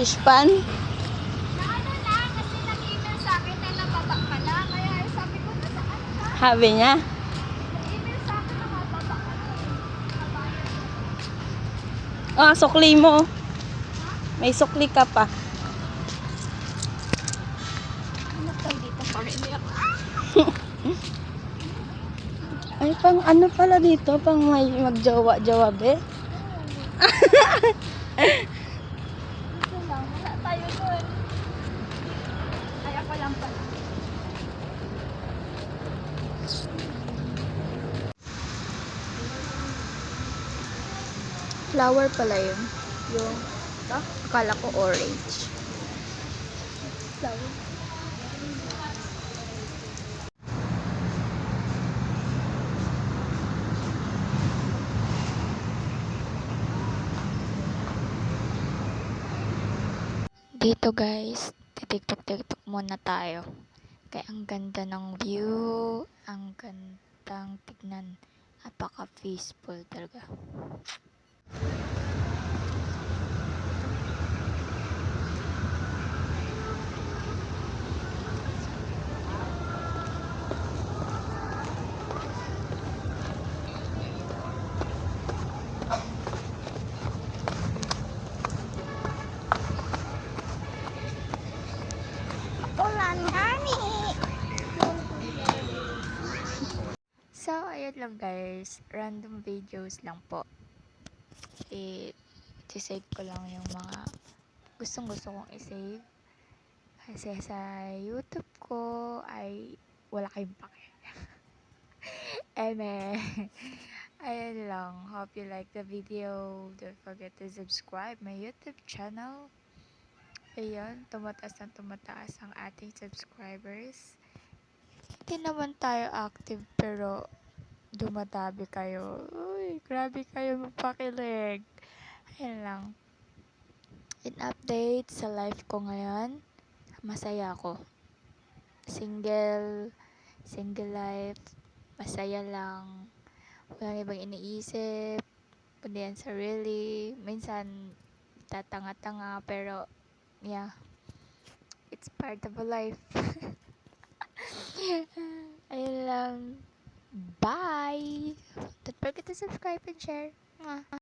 fish pan. Naano na, kasi nag-email sa akin na nababa ka na, kaya sabi ko na saan ka. Sabi niya? Ah, sukli mo. May sukli ka pa. Ay, pang ano pala dito? Pang may magjowa-jowa, be? Dito lang, wala tayo doon. Ay, ako lang pala. Flower pala yun. Yung, ah, akala ko orange. Flower. Dito guys, titiktok-tiktok muna tayo. Kaya ang ganda ng view, ang gandang tignan. Napaka-peaceful talaga. So, ayun lang guys. Random videos lang po. I- save ko lang yung mga gustong gusto kong i-save. Kasi sa YouTube ko ay wala kayong pake. Eme. Ayun lang. Hope you like the video. Don't forget to subscribe my YouTube channel. Ayun, tumataas na tumataas ang ating subscribers. Hindi naman tayo active pero dumadabi kayo. Grabe kayo magpakilig. Ayun lang. In update sa life ko ngayon, masaya ako. Single, single life, masaya lang. Walang ibang iniisip, kundi ang sarili. Minsan, tatanga-tanga, pero, yeah, it's part of a life. to subscribe and share. Mwah.